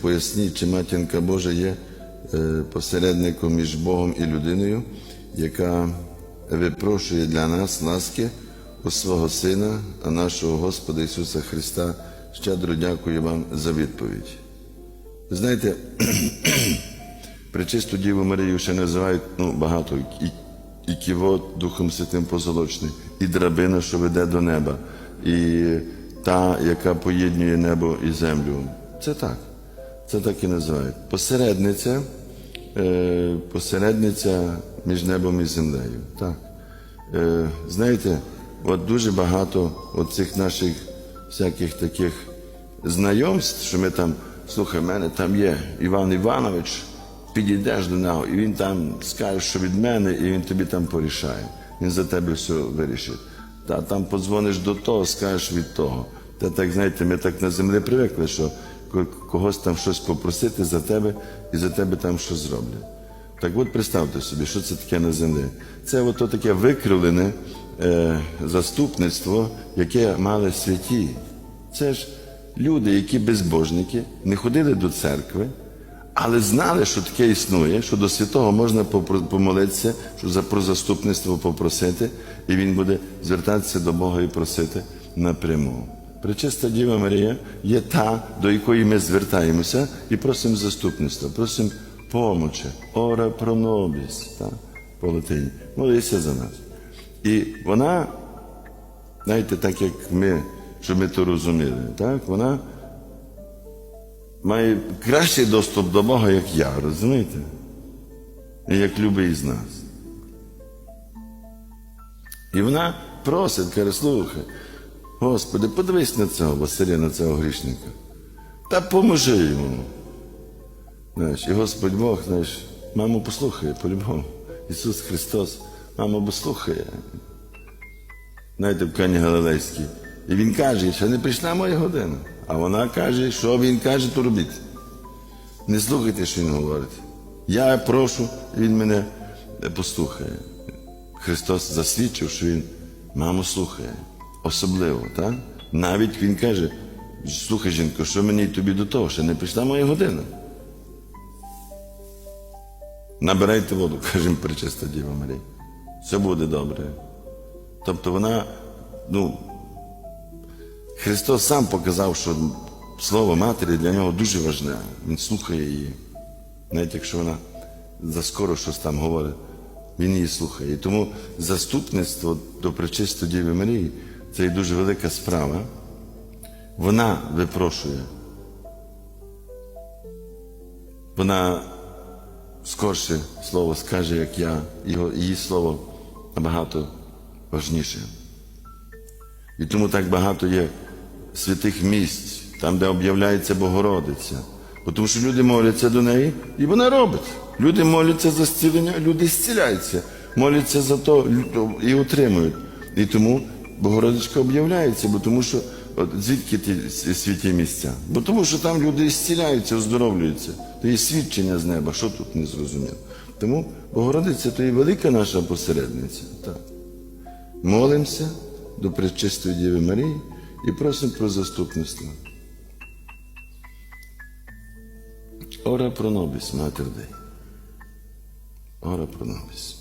поясніть, чи матінка Божа є е, посередником між Богом і людиною, яка випрошує для нас ласки у свого Сина, нашого Господа Ісуса Христа. Щедро дякую вам за відповідь. Знаєте, Пречисту Діву Марію ще називають ну, багато і, і ківот Духом Святим Позолочний, і драбина, що веде до неба, і та, яка поєднує небо і землю. Це так. Це так і називають. Посередниця, е, посередниця між небом і землею. Так. Е, знаєте, от дуже багато цих наших всяких таких знайомств, що ми там, слухай, в мене там є Іван Іванович, підійдеш до нього, і він там скаже, що від мене, і він тобі там порішає. Він за тебе все вирішить. Та там подзвониш до того, скажеш від того. Та так, знаєте, ми так на землі привикли, що когось там щось попросити за тебе, і за тебе там щось зроблять. Так от представте собі, що це таке на землі. Це ото таке викривлене е, заступництво, яке мали святі. Це ж люди, які безбожники, не ходили до церкви, але знали, що таке існує, що до святого можна помолитися, що за про заступництво попросити, і він буде звертатися до Бога і просити напряму. Пречиста Діва Марія є та, до якої ми звертаємося і просимо заступництва, просимо помочі, ора про нобіс, по латині. Молися за нас. І вона, знаєте, так як ми, щоб ми то розуміли, так, вона має кращий доступ до Бога, як я, розумієте? І як любий з нас. І вона просить, каже, слухай, Господи, подивись на цього Василя, на цього грішника. Та поможи йому. Знаєш, і Господь Бог, знаєш, маму послухає по-любому. Ісус Христос, маму послухає. Знаєте, в Кані Галилейській. І він каже, що не прийшла моя година. А вона каже, що він каже, то робіть. Не слухайте, що він говорить. Я прошу, він мене послухає. Христос засвідчив, що він маму слухає. Особливо, так? Навіть він каже: слухай, жінко, що мені тобі до того, ще не прийшла моя година. Набирайте воду, каже причиста Діва Марія. Все буде добре. Тобто вона, ну, Христос сам показав, що слово матері для нього дуже важне. Він слухає її. Навіть якщо вона заскоро щось там говорить, він її слухає. І тому заступництво до пречистої Діви Марії це є дуже велика справа. Вона випрошує. Вона скорше слово скаже, як я, його, її слово набагато важніше. І тому так багато є святих місць, там, де об'являється Богородиця. Бо Тому що люди моляться до неї, і вона робить. Люди моляться за зцілення, люди зціляються, моляться за то і отримують. І тому Богородичка об'являється, бо тому що от звідки ті святі місця? Бо тому що там люди зціляються, оздоровлюються. То є свідчення з неба, що тут не зрозуміло. Тому Богородиця то є велика наша посередниця. Так. Молимося до Пречистої Діви Марії і просимо про заступництво. Ора про нобіс, матер Дей. Ора про нобіс.